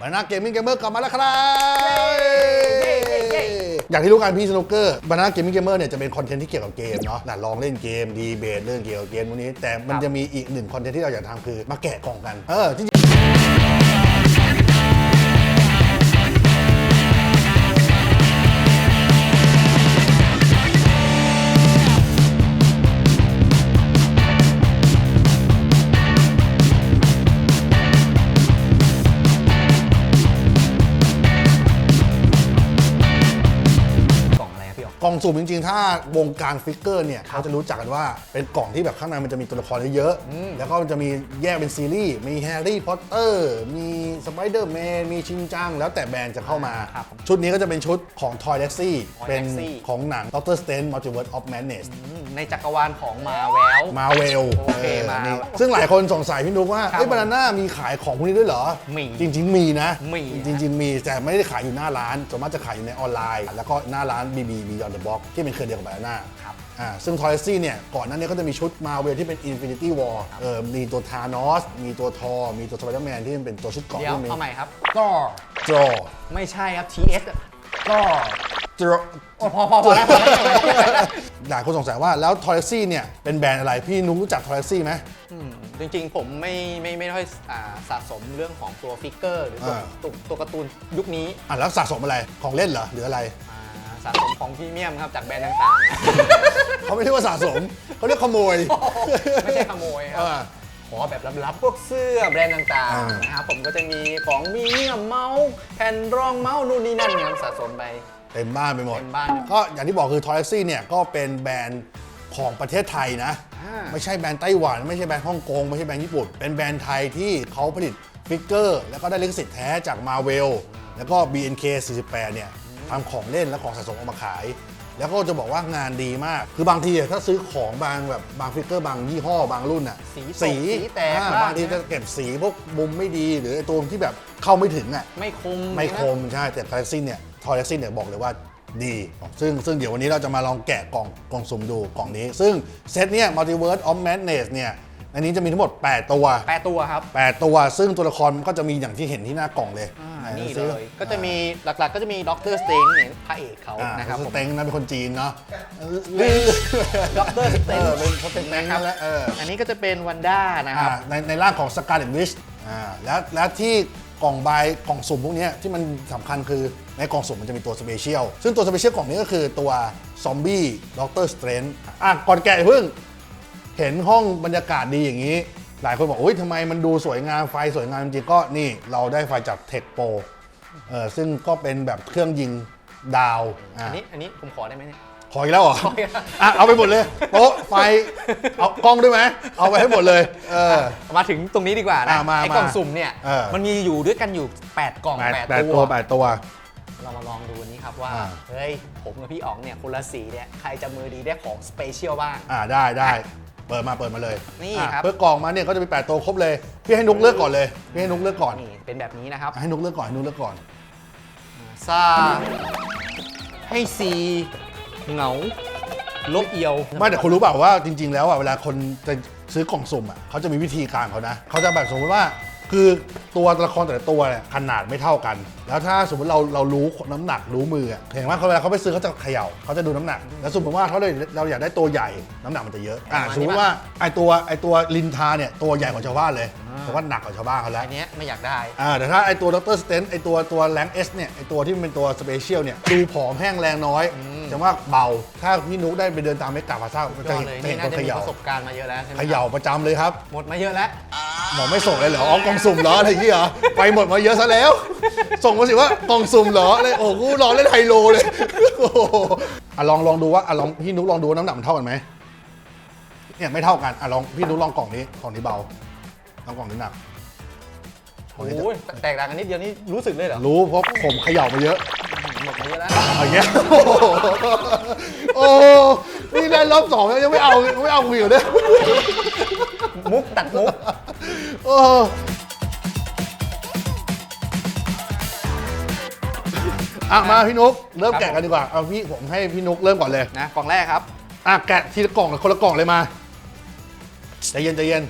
บานาน่าเกมมิ่งเกมเมอร์กลับมาแล้วครับเย้เย้เย้อย่างที่รู้กันพี่สนุกเกอร์บานาน่าเกมมิ่งเกมเมอร์เนี่ยจะเป็นคอนเทนต์ที่เกี่ยวกับเกมเนาะน่ะลองเล่นเกมดีเบตเรื่องเกี่ยวกับเกมพวกนี้ แต่มันจะมีอีกหนึ่งคอนเทนต์ที่เราอยากทำคือมาแกะกล่องกัน เออจริง ครับพี่อ๋องกล่องสุ่มจริงๆ ถ้าวงการฟิกเกอร์เนี่ยเขาจะรู้จักกันว่าเป็นกล่องที่แบบข้างในมันจะมีตัวละครเยอะๆแล้วก็มันจะมีแยกเป็นซีรีส์ มีแฮร์รี่พอตเตอร์มีสไปเดอร์แมนมีชินจัง แล้วแต่แบรนด์จะเข้ามา ครับชุดนี้ก็จะเป็นชุดของ Toy Taxi Toy เป็น Taxi ของหนัง Doctor Strange Multiverse of Madness อืม ในจักรวาลของมาแวว มาเวลโอเคมาซึ่งหลายคนสงสัยพี่นุ๊กว่าครับเอ้ยบานาน่ามีขายของพวกนี้ด้วยเหรอมีจริง ๆ มีนะมีจริง ๆ มีแต่ไม่ได้ขายอยู่หน้าร้านส่วนมากจะขายอยู่ในออนไลน์ แล้วก็หน้าร้าน BB Beyond the Box ที่เป็นเครือเดียวกับบานาน่าครับอ่าซึ่งทอยซี่เนี่ยก่อนหน้านี้ก็จะมีชุดมาเวลที่เป็น Infinity War เออมีตัวธานอสมีตัวทอมีตัวสไปเดอร์แมนที่มันเป็นตัวชุดเกราะเดี๋ยวที่มีเอาใหม่ครับ ก็จอไม่ใช่ครับ TS อะก็ จอโอ้พอพอพอแล้วพอแล้วพอแล้วหลายคนสงสัยว่าแล้วทอยซี่เนี่ยเป็นแบรนด์อะไร พี่นุ๊กรู้จักทอยซี่ไหมอืมจริงๆ ผมไม่ไม่ไม่ค่อยอ่าสะสมเรื่องของตัวฟิกเกอร์ หรือตัวอ่าตัวตัวการ์ตูนยุคนี้อะแล้วสะสมอะไรของเล่นเหรอหรืออะไรอ่าสะสมของพรีเมียมครับจากแบรนด์ต่างเขาไม่เรียกว่าสะสมเขาเรียกขโมยๆไม่ใช่ขโมยครัอ่าบขอแบบลับๆพวกเสื้อแบรนด์ต่างอ่าๆนะครับผมก็จะมีของมีเนียมเมาส์แผ่นรองเมาส์นู่นนี่นั่นนะครับสะสมไป เต็มบ้านไปหมด เต็มบ้าน ก็อย่างที่บอกคือ Toy Taxi เนี่ยก็เป็นแบรนด์ของประเทศไทยนะ อ่า ไม่ใช่แบรนด์ไต้หวัน ไม่ใช่แบรนด์ฮ่องกง ไม่ใช่แบรนด์ญี่ปุ่น เป็นแบรนด์ไทยที่เขาผลิตฟิกเกอร์ แล้วก็ได้ลิขสิทธิ์แท้จาก Marvel แล้วก็ BNK 48เนี่ยทำของเล่นและของสะสมออกมาขาย แล้วก็จะบอกว่างานดีมาก คือบางทีอะถ้าซื้อของบางแบบบางฟิกเกอร์บางยี่ห้อบางรุ่นอะสีตกสีแตกอ่าบ้าง บางทีจะเก็บสีพวกมุมไม่ดี หรือไอ้ตัวที่แบบเข้าไม่ถึงอะ ไม่คมไม่คนะมใช่แต่ทอยซินเนี่ย ทอยซินเนี่ยบอกเลยว่าดี ซึ่งซึ่งเดี๋ยววันนี้เราจะมาลองแกะกล่องกล่องสุ่มดูกล่องนี้ ซึ่งเซตเนี่ย Multiverse of Madness เนี่ยในนี้จะมีทั้งหมด 8 ตัว แปรตัวครับ8 ตัว ซึ่งตัวละครมันก็จะมีอย่างที่เห็นที่หน้ากล่องเลยอ่าไหนี่ซื้เลอยก็จะมีหลักๆ ก็จะมีด็อกเตอร์สเตนเนี่ยพระเอกเขาอ่านะครับสผมเต็งนะเป็นคนจีนเนาะด็อกเตอร์สเตเอนอเป็นเขาเป็นแต็งนั่นแหละเออ อันนี้ก็จะเป็นวันด้านะครับ อ่าในในร่างของ Scarlet Witch อ่าแล้วแล้วที่กล่องใบกล่องสุ่มพวกเนี้ยที่มันสำคัญคือ ในกล่องสุ่มมันจะมีตัวสเปเชียลซึ่งตัวสเปเชียลกล่องนี้ก็คือตัวซอมบี้ด็อกเตอร์สเตรนอะก่อนแกะอย่าเพิ่ง เห็นห้องบรรยากาศดีอย่างนี้ หลายคนบอกโอ้ยทำไมมันดูสวยงามไฟสวยงามจริงๆก็นี่เราได้ไฟจากเทคโปเออซึ่งก็เป็นแบบเครื่องยิงดาวอะอันนี้อันนี้ผมขอได้ไหมเนี่ย ขออีกแล้วเหรอขออีกแล้ว อะเอาไปหมดเลยโต๊ะไฟเอากล้องด้วยไหมเอาไปให้หมดเลย เออ มาถึงตรงนี้ดีกว่านะอะมาไอ้กล่องมาสุ่มเนี่ยเออ มันมีอยู่ด้วยกันอยู่ 8 กล่องแปด8แปดตัตัววแปดตัว เรามาลองดูวันนี้ครับว่า อ่า เฮ้ย ผมกับพี่อ๋องเนี่ยคนละสีเนี่ย ใครจะมือดีได้ของสเปเชียลบ้าง อ่าได้ได้เปิดมาเปิดมาเลยนี่อะครับ เพื่อกล่องมาเนี่ยก็จะมีแปดตัวครบเลยพี่ให้นุกเลือกก่อนเลยพี่ให้นุกเลือกก่อน นี่เป็นแบบนี้นะครับให้นุกเลือกก่อนให้นุกเลือกก่อน ซาให้ซีเหงา ลบเอียว ไม่แต่คุณรู้เปล่าว่าจริง ๆ แล้วอะเวลาคนจะซื้อกล่องสุ่มอะเขาจะมีวิธีการเขานะเขาจะแบบสมมติว่า คือตัวละครแต่ละตัวเนี่ยขนาดไม่เท่ากัน แล้วถ้าสมมติเราเรารู้น้ำหนักรู้มืออะเห็นไหมเขาเวลาเขาไปซื้อเขาจะเขย่าเขาจะดูน้ำหนัก แล้วสมมติว่าเขาเลยเราอยากได้ตัวใหญ่น้ำหนักมันจะเยอะอะประมาณนี้ สมมติว่าไอตัวไอตัวลินทาเนี่ยตัวใหญ่กว่าชาวบ้านเลยเพราะว่าหนักกว่าชาวบ้านเขาแล้ว อันเนี้ยไม่อยากได้ อ่าแต่ถ้าไอตัวดรสเตนไอตัวตัวแรงเอสเนี่ยไอตัวที่มันเป็นตัวสเปเชียลเนี่ยดูผอมแห้งแรงน้อยแต่ว่าเบา ถ้าพี่นุ๊กได้ไปเดินตามเมกาพาซ่าก็ยจะอดเห็นเลยจะนี่เห็นน่าคนจะเขมีย่าประสบการณ์มาเยอะแล้วใช่ไหมเขย่าประจำเลยครับหมดมาเยอะแล้ว หมอไม่ส่งเลยเหรออ๋อกล่องสุ่มเหรออะไรอย่างเงี้ยเหรอไปหมดมาเยอะซะแล้ว ส่งมาสิว่ากล่องสุ่มเหรออะไรโอ้โหกูรอเล่นไฮโลเลยโอ้โหอะลองลองดูว่าอะลองพี่นุ๊กลองดูว่าน้ำหนักมันเท่ากันไหมเนี่ยไม่เท่ากันอะลองพี่นุ๊กลองกล่องนี้กล่องนี้เบาลองกล่องนี้หนักกล่องนี้โอ้ยแตกต่างกันนิดเดียวนี่รู้สึกเลยเหรอรู้เพราะผมเขย่ามาเยอะ หมดมาเยอะแล้วเอาอย่างเงี้ยโอ้โหนี่ได้รอบสองแล้วยังไม่เอายังไม่เอากูอยู่เนี่ย มุกตัดมุก โอ้อะมาพี่นุ๊กเริ่มแกะกันดีกว่าเอาพี่ผมให้พี่นุ๊กเริ่มก่อนเลยนะกล่องแรกครับอะแกะทีละกล่องเลยคนละกล่องเลยมาใจเย็นใจเย็น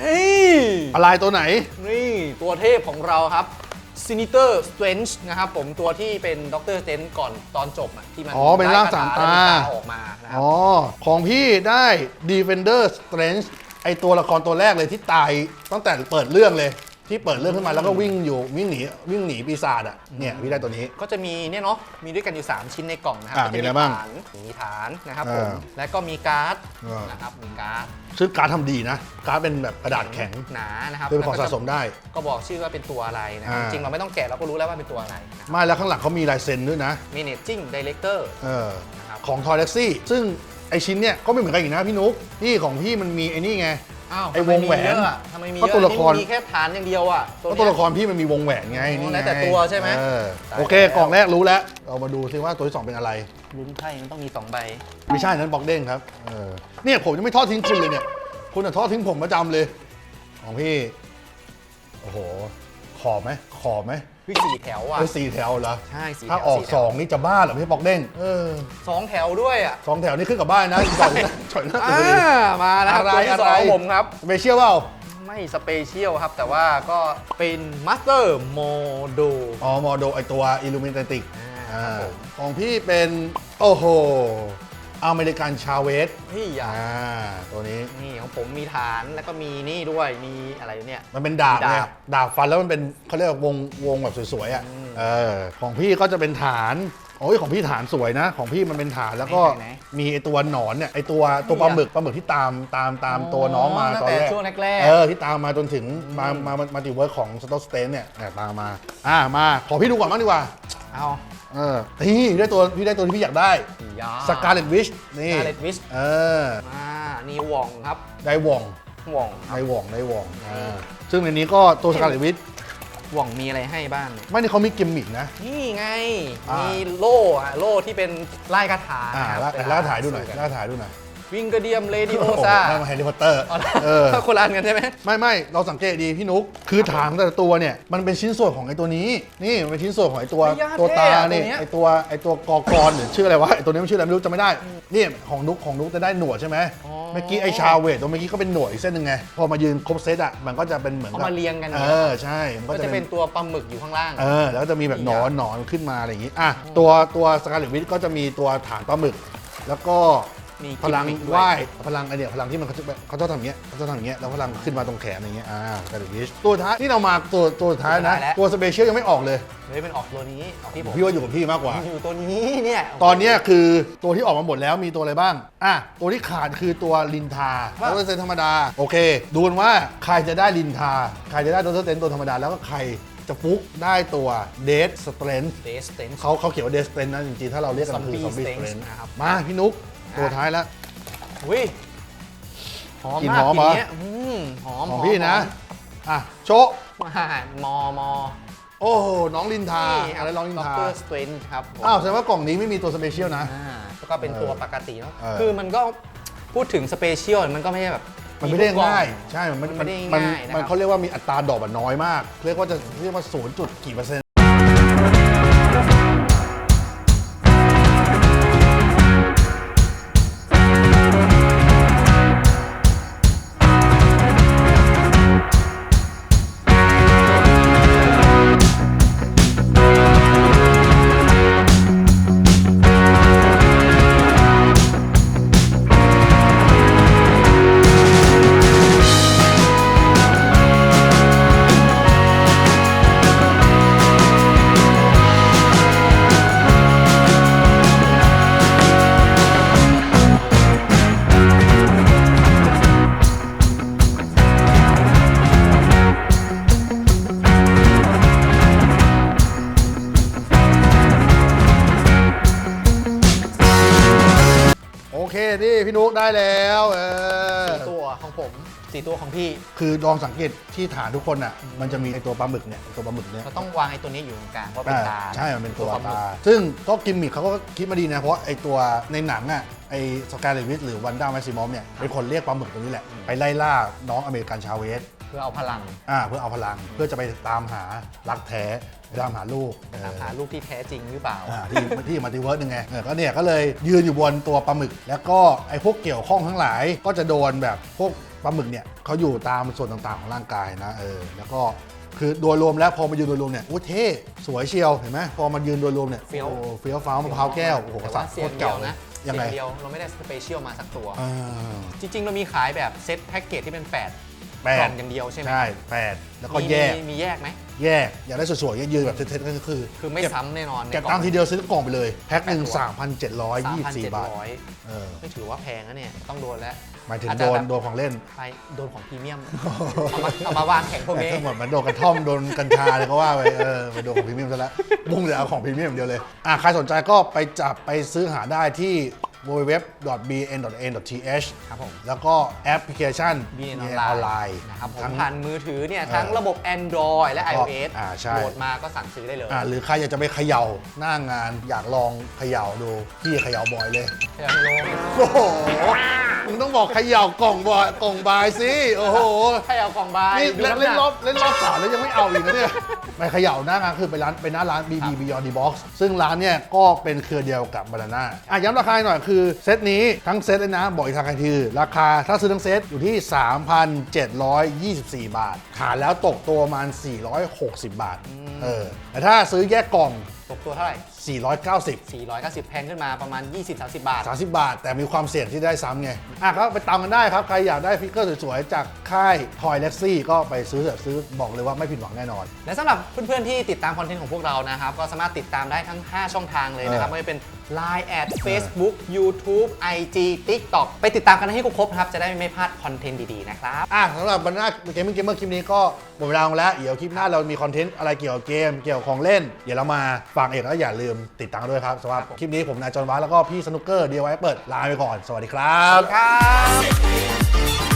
นี่อะไรตัวไหน นี่ตัวเทพของเราครับซินิเตอร์สเตรนจ์นะครับผมตัวที่เป็นด็อกเตอร์สเตรนจ์ก่อนตอนจบอะที่มันอ๋อ เป็นร่างสามตาได้คถแล้วมีออกมานะครับอ๋อ ของพี่ได้ Defender Strange ไอตัวละครตัวแรกเลยที่ตายตั้งแต่เปิดเรื่องเลย ที่เปิดเรื่องขึ้นมาแล้วก็วิ่งอยู่วิ่งหนีวิ่งหนีปีศาจอะเนี่ยพี่ได้ตัวนี้ ก็จะมีเนี่ยเนาะมีด้วยกันอยู่ 3 ชิ้นในกล่องนะครัอะก็จมีอะไรบ้างฐานมีฐานนะครับผมอ่าแล้วก็มีการ์ดอ่าน นะครับมีการ์ดซึ่งการดทำดีนะ การดเป็นแบบกระดาษแข็งหนานะครับเป็นของแล้วสะก็สมได้ ก็บอกชื่อว่าเป็นตัวอะไรนะครับอ่า จริงๆเราไม่ต้องแกะเราก็รู้แล้วว่าเป็นตัวอะไรนะครับ ไม่แล้วข้างหลังเขามีลายเซ็นด้วยนะ Managing Director เออนะครับ ของทอยเล็กซี่ซึ่ง ไอชิ้นเนี่ยก็ไม่เหมือนกันอีกนะพี่นุ๊กที่ของพี่มันมีไอ้นี่ไง อ้าวไอ้ทำมวงแหวนมีเยอะอะทำไมมีก็เยอะตัวละคร นี่มีแค่ฐานอย่างเดียวอะเพราะเนี้ยตัวละครพี่มันมีวงแหวนไงอ๋อนี่แล้วแต่ไงตัวใช่ไหมเออตายโอเคแล้วกล่องแรกรู้แล้ว เรามาดูซิว่าตัวที่สองเป็นอะไร ลุ้นไพ่มันต้องมีสองใบ ไม่ใช่นั้นบล็อกเด้งครับเออเนี่ยผมจะไม่ทอดทิ้งคุณเลยเนี่ย คุณจะทอดทิ้งผมประจำเลย ของพี่ โอ้โห ขอบไหมขอบไหม วิสี่แถวอะเป็นสี่แถวเหรอใช่สี่แถวถ้าออกสี่แถว สองนี่จะบ้าเหรอพี่บล็อกเด้งเออสองแถวด้วยอะสองแถวนี่ขึ้นกับบ้านนะอีกสองฉอยหน้าอ่าตัวเอง มาแล้วครับอะไรตัวที่สองอะไร ของผมครับไปเชื่อเปล่าไม่สเปเชียลครับ แต่ว่าก็เป็นมาสเตอร์โมโด อ๋อมอโดไอตัวอิลูมินติกอ่าครับผม ของพี่เป็น โอ้โห อเมริกันชาเวสพี่อย่าอ่าตัวนี้นี่ของผมมีฐานแล้วก็มีนี่ด้วยมีอะไรเนี่ยมันเป็นดาบดาบไงดาบฟันแล้วมันเป็นเขาเรียกว่าวงวงแบบสวยๆอะอืมเออของพี่ก็จะเป็นฐานโอ้ยของพี่ฐานสวยนะ ของพี่มันเป็นฐานแล้วก็ไหนมีไอตัวหนอนเนี่ยไอตัวตัวปลาหมึกปลาหมึกที่ตามตามตามตัวน้องมาตั้งตอนแต่แรกช่วงแรกเออที่ตามมาจนถึงมามามาติเวิร์คของสตอสเตนเนี่ยเนี่ยตามมาอ่ามาขอพี่ดูก่อนบ้างดีกว่าๆเอาเออนี่ได้ตัวพี่ได้ตัวที่พี่อยากได้ยาสกาเลตวิชนี่ Scarlet Witch เอออ่านี่หว่องครับ ได้วองหว่องครัได้บวองได้วองอ่าซึ่งในนี้ก็ตัวสกาเลตวิชหว่องมีอะไรให้บ้างเนี่ยไม่นี่เขามีกิมมิกนะ นี่ไงอ่ามีมีโล่อะโล่ที่เป็นลายคาถาอ่าครับแล้วแล้วถ่ายดูหน่อยแล้วถ่ายดูหน่อย วิงกระเดียมเลดี้โอโอ้โหซานั่นมาแฮร์รี่พอตเตอร์อ๋อเออคนละอันกันใช่ไหมไม่ไม่เราสังเกตดีพี่นุ๊กคือฐานแต่ละตัวเนี่ยมันเป็นชิ้นส่วนของไอ้ตัวนี้ นี่มันเป็นชิ้นส่วนของไอ้ตัวไม่ยากตัวตาเท่อะนี่ตัวเนี้ยไอ้ตัวไอ้ตัวกอกรหรือชื่ออะไรวะไอ้ตัวนี้มันชื่ออะไรไม่รู้จำไม่ได้นี่ของนุ๊กของนุ๊กจะได้หนวดใช่ไหมอ๋อเมื่อกี้ไอ้ชาเวทตัวเมื่อกี้ก็เป็นหนวดอีกเส้นหนึ่งไงพอมายืนครบเซตอะมันก็จะเป็นเหมือนเอากับมาเรียงกันเออใช่มันก็ก็จะจะเป็เป็นนตัวปลาหมึกอยู่ข้างล่างเออแล้วก็จะมีแบบหนอนหนอนขึ้นมาอะไรอย่างงี้อะตัวตัวสกาเลตวิทก็จะมีตัวฐานปลาหมึก แล้วก็ มีพลังกิมมิคด้วยว่ายพลังไอเนี่ยพลังที่มันเขาจะเขาจะทำอย่างเงี้ยเขาจะทำอย่างเงี้ยแล้วพลังขึ้นมาตรงแขนอย่างเงี้ยอ่าสกาเลตวิชตัวท้ายที่เรามาตัวตัวท้ายนะตัวสเปเชียลยังไม่ออกเลยเฮ้ยเป็นออกตัวนี้ออกที่ผมพี่ว่าอยู่กับพี่มากกว่า อยู่ตัวนี้เนี่ยตอนเนี้ยคือตัวที่ออกมาหมดแล้วมีตัวอะไรบ้าง อะ ตัวที่ขาดคือตัวลินทาว่าตัวเซนธรรมดา โอเค ดูกันว่าใครจะได้ลินทา ใครจะได้ตัวเซนตัวธรรมดา แล้วก็ใครจะฟุกได้ตัวเดสสเตรนเดสเตน เขาเขาเขียนว่าเดสสเตรนนะจริงๆ ถ้าเราเรียกกันคือ Zombie ซอมบี้ส Strength เตรนนะครับ มาพี่นุ๊ก ตัวอะท้ายแล้ว อุ้ยหอมกลิ่นมากหอมกลิ่นเหรอ เนี้ยอืมหอมของหมพี่นะหออะ โชะมมอมอโอ้โหน้องลินทานี่อะไรน้องลินด็อกทาเตอร์สเตรนครับผมอ้าวแสดงว่ากล่องนี้ไม่มีตัวสเปเชียลนะ อ่าแล้วก็เป็นตัวปกติเนาะเออ คือมันก็พูดถึงสเปเชียลมันก็ไม่ใช่แบบมันไม่ได้ทุกกล่อ ง่าย ใช่ มันมันไม่ได้มันง่ายนะครับ มันเขาเรียกว่ามีอัตราดอกแบบน้อยมาก เรียกว่าจะเรียกว่าศูนย์จุดกี่เปอร์เซ็นต์ ได้แล้วเออสี่ตัวของผมสี่ตัวของพี่คือลองสังเกตที่ฐานทุกคนอะมันจะมีไอตัวปลาหมึกเนี่ยไอ้ตัวปลาหมึกเนี่ย เราต้องวางไอ้ตัวนี้อยู่ตรงกลางเพราะเป็นอ่าตา ใช่ มันเป็นตัวปลาหมึกตา ซึ่งก็กิมมิคเขาก็คิดมาดีนะ เพราะไอตัวในหนังอะ ไอสกาเลตวิทหรือวันด้าแมซิมอมเนี่ย เป็นคนเรียกปลาหมึกตัวนี้แหละ ไปไล่ล่าน้องอเมริกันชาวเวสเพื่อเอาพลังอ่าเพื่อเอาพลังเพื่อจะไปตามหารักแท้ไปตามหาลูกเออตามหาลูกที่แท้จริงหรือเปล่า อ่าที่ที่มัลติเวิร์สยังไงเออก็เนี่ยก็เลยยืนอยู่บนตัวปลาหมึก แล้วก็ไอ้พวกเกี่ยวข้องทั้งหลายก็จะโดนแบบพวกปลาหมึกเนี่ยเขาอยู่ตามส่วนต่างๆของร่างกายนะเออแล้วก็คือโดยรวมแล้วพอมายืนโดยรวมเนี่ยโอ้เท่สวยเชียวเห็นไหมพอมายืนโดยรวมเนี่ยเฟี้ยว โอ้เฟี้ยวฟ้าวมะพร้าวแก้วโอ้โหแต่สัว่าตว์โคเสียตงรเดียเก่าวเลยนะยังไงเสีเดียวเราไม่ได้สเปเชียลมาสักตัว อ่า จริงๆ เรามีขายแบบเซ็ตแพ็กเกจที่เป็น 8 แปกล่ดองอย่างเดียวใช่ไหมใช่แปดแล้วก็มีแยกมีมีแยกไหม แยกอยากได้สวยๆยืนแบบเท่ๆก็คือคือไม่เก็บซ้ำแน่นอนในเก็บกล่ตัองค์ทีเดียวซื้อกล่องไปเลย แพ็คหนึ่งแปดตัว3,724 บาท3,700เออไม่ถือว่าแพงนะเนี่ย ต้องโดนแล้วหมายถึงอาจโดจะนแบบโดนของเล่น ไปโดนของพรีเมียม เอามาเอามาวางแข่งพวกแต่นี้ถ้าเหมือนมันโดนกระท่อม โดนกัญชาเลยก็ว่าไปเออไปโดนของพรีเมียมซะแล้วมุ่งแต่เอาของพรีเมียมอย่างเดียวเลยอะใครสนใจก็ไปจับไปซื้อหาได้ที่ www.bn.n.th ครับผม แล้วก็แอปพลิเคชัน BN ออออนนไลไลน์น์นะครับผมทั้ง ผ่านมือถือเนี่ยทั้งระบบ Android และ iOS อ่าใช่ โหลดมาก็สั่งซื้อได้เลยอะหรือใครอยากจะไปเขย่าหน้างานอยากลองเขย่าดูพี่เขย่าบ่อยเลยเดี๋ยวโลงโอ้โห มึงต้องบอกเขย่ากล่องบอยกล่องบายสิโอ้โหให้เอากล่องใบนี่ดูเล่นน้ำหเล่นนักรอบเล่นรอบสามแล้วยังไม่เอาอีกนะเนี่ยไปเขย่าหน้างานคือไปร้านไปหน้าร้าน BB Beyond the Box ซึ่งร้านเนี่ยก็เป็นเครือเดียวกับบานาน่าอะย้ำราคาหน่อยคือ เซตนี้ทั้งเซตเลยนะ บอกอีกทางใครทีราคาถ้าซื้อทั้งเซตอยู่ที่ 3,724 บาท ขายแล้วตกตัวประมาณ 460 บาท เออ แต่ถ้าซื้อแยกกล่อง ตกตัวเท่าไหร่ 490 490 แพงขึ้นมาประมาณ 20-30 บาท 30 บาท แต่มีความเสี่ยงที่ได้ซ้ำไง อะครับไปตามกันได้ครับ ใครอยากได้ฟิกเกอร์สวยๆ จากค่ายทอยเล็กซี่ก็ไปซื้อเถอะซื้อบอกเลยว่าไม่ผิดหวังแน่นอน และสำหรับเพื่อนๆ ที่ติดตามคอนเทนต์ของพวกเรานะครับ ก็สามารถติดตามได้ทั้ง 5 ช่องทางเลยนะครับเออไม่ว่าจะเป็น Line แอด Facebook YouTube IG TikTok ไปติดตามกันให้ครบๆนะครับ จะได้ไม่พลาดคอนเทนต์ดีๆ นะครับ อะสำหรับบรรดาเกมมิ่งเกมเมอร์คลิปนี้ก็หมดเวลาลงแล้วเดี๋ยวคลิปหน้าเรามีคอนเทนต์อะไรเกี่ยวกับเกมเกี่ยวกับของเล่น เดี๋ยวเรามาฟังเอกแล้วอย่าลืมติดตามด้วยครับสำหรับคลิปนี้ผมนายจอห์นวัฒน์แล้วก็พี่สนุกเกอร์เดียวไว้เปิดลาไปก่อน สวัสดีครับ ครับ